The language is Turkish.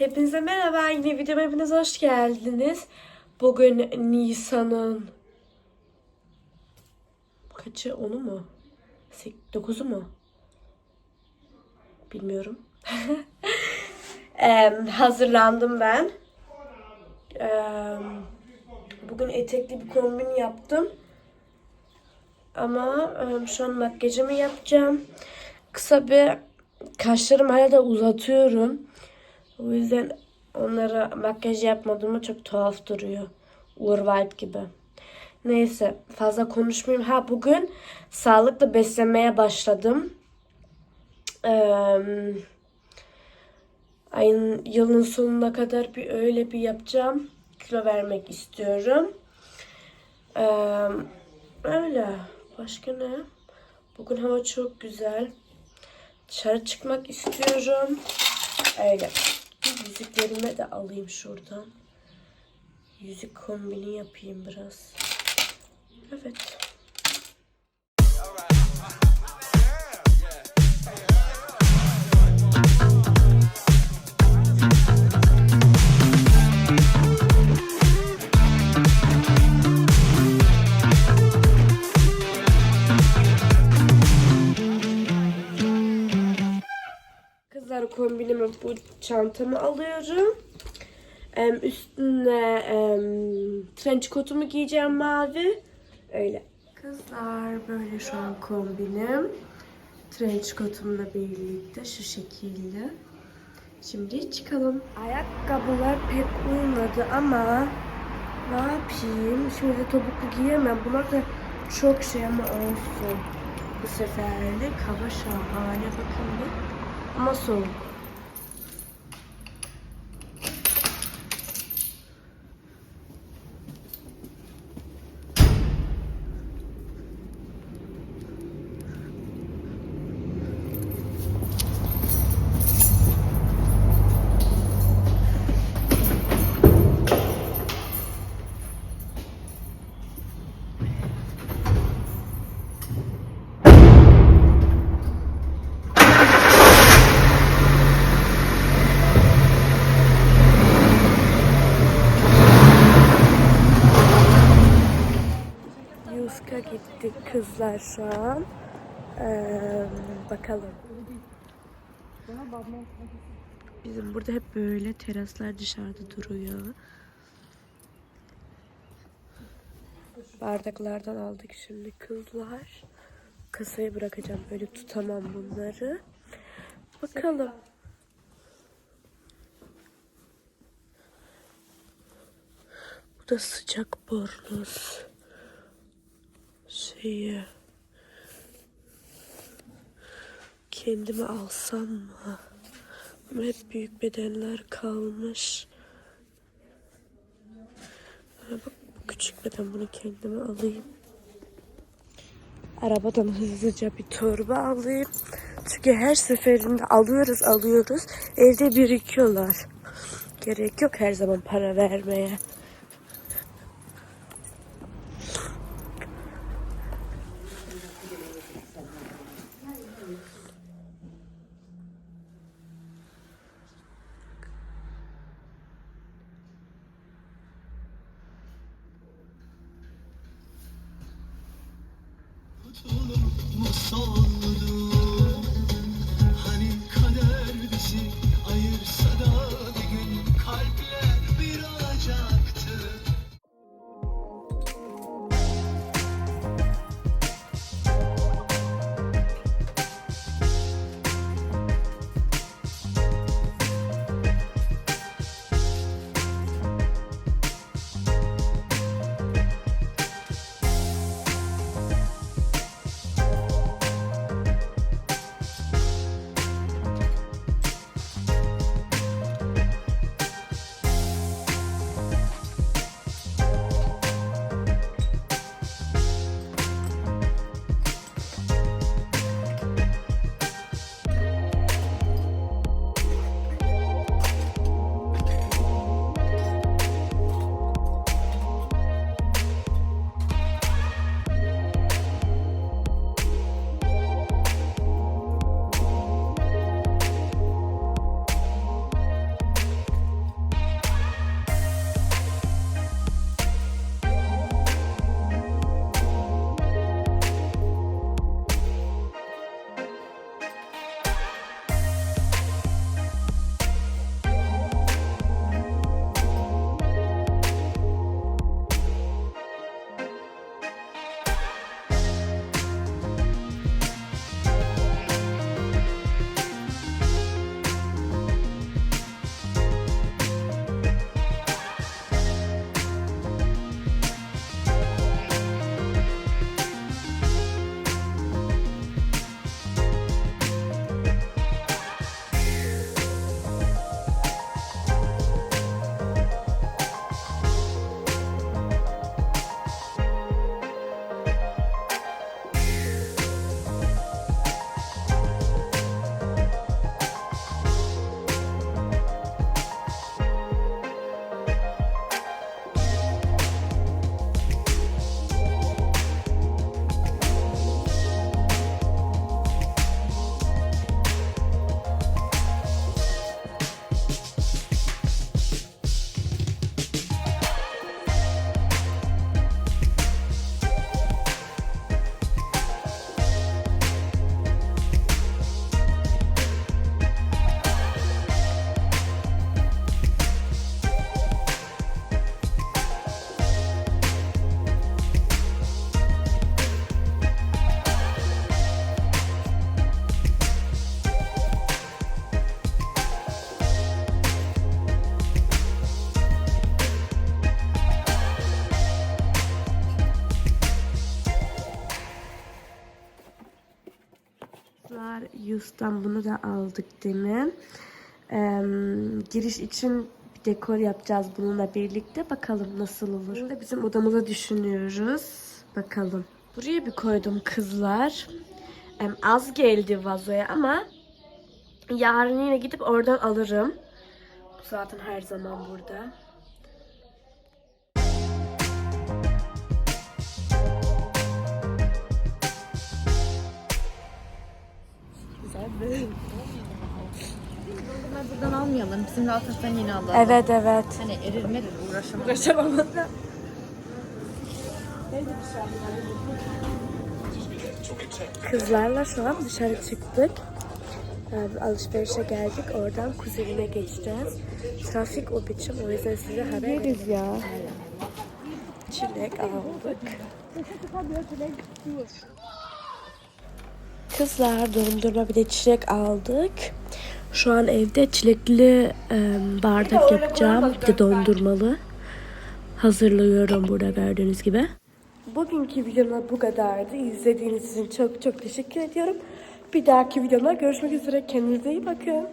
Hepinize merhaba. Yine videoma hepiniz hoş geldiniz. Bugün Nisan'ın kaçı? Onu mu? Sek- Dokuzu mu? Bilmiyorum. Em, hazırlandım ben. Em, bugün etekli bir kombin yaptım. Ama şu an makyajımı yapacağım. Kısa bir kaşlarımı hala da uzatıyorum. O yüzden onlara makyaj yapmadığımı çok tuhaf duruyor. Uğur White gibi. Neyse fazla konuşmayayım. Ha bugün sağlıklı beslenmeye başladım. Eee ayın yılın sonuna kadar bir öyle bir yapacağım. Kilo vermek istiyorum. Eee, öyle. Başka ne? Bugün hava çok güzel. Dışarı çıkmak istiyorum. Öyle. Yüzüklerime de alayım şuradan. Yüzük kombini yapayım biraz. Evet. Bu çantamı alıyorum. Em, üstüne em, trench kotumu giyeceğim mavi. Öyle. Kızlar böyle şu an kombinim. Trench kotumla birlikte şu şekilde. Şimdi çıkalım. Ayakkabılar pek uymadı ama ne yapayım? Şimdi de topuklu giyemem. Bunlar da çok şey ama olsun. Bu seferlik hava şahane bakın bir. Ama soğuk. Gittik kızlar şu an. Ee, bakalım. Bizim burada hep böyle teraslar dışarıda duruyor. Bardaklardan aldık şimdi kızlar. Kasaya bırakacağım böyle tutamam bunları. Bakalım. Bu da sıcak bornoz şeyi kendime alsam mı? Ama hep büyük bedenler kalmış. Bak bu küçük beden bunu kendime alayım. Arabadan hızlıca bir torba alayım. Çünkü her seferinde alıyoruz alıyoruz. Evde birikiyorlar. Gerek yok her zaman para vermeye. Musallı Hani kader bizi Ross'tan bunu da aldık demin. Ee, giriş için bir dekor yapacağız bununla birlikte. Bakalım nasıl olur. Bunu da bizim odamıza düşünüyoruz. Bakalım. Buraya bir koydum kızlar. Em, az geldi vazoya ama yarın yine gidip oradan alırım. Zaten her zaman burada. Buradan almayalım. Bizim de altından yeni alalım. Evet evet. Hani erirme de uğraşamam. Uğraşamadım. Kızlarla şu an dışarı çıktık. Ee, alışverişe geldik. Oradan kuzenine geçeceğiz. Trafik o biçim. O yüzden size haber Yeriz ya. Çilek aldık. Kızlar dondurma bir de çilek aldık. Şu an evde çilekli e, bardak yapacağım. Bir de dondurmalı. Hazırlıyorum burada gördüğünüz gibi. Bugünkü videom bu kadardı. İzlediğiniz için çok çok teşekkür ediyorum. Bir dahaki videomda görüşmek üzere. Kendinize iyi bakın.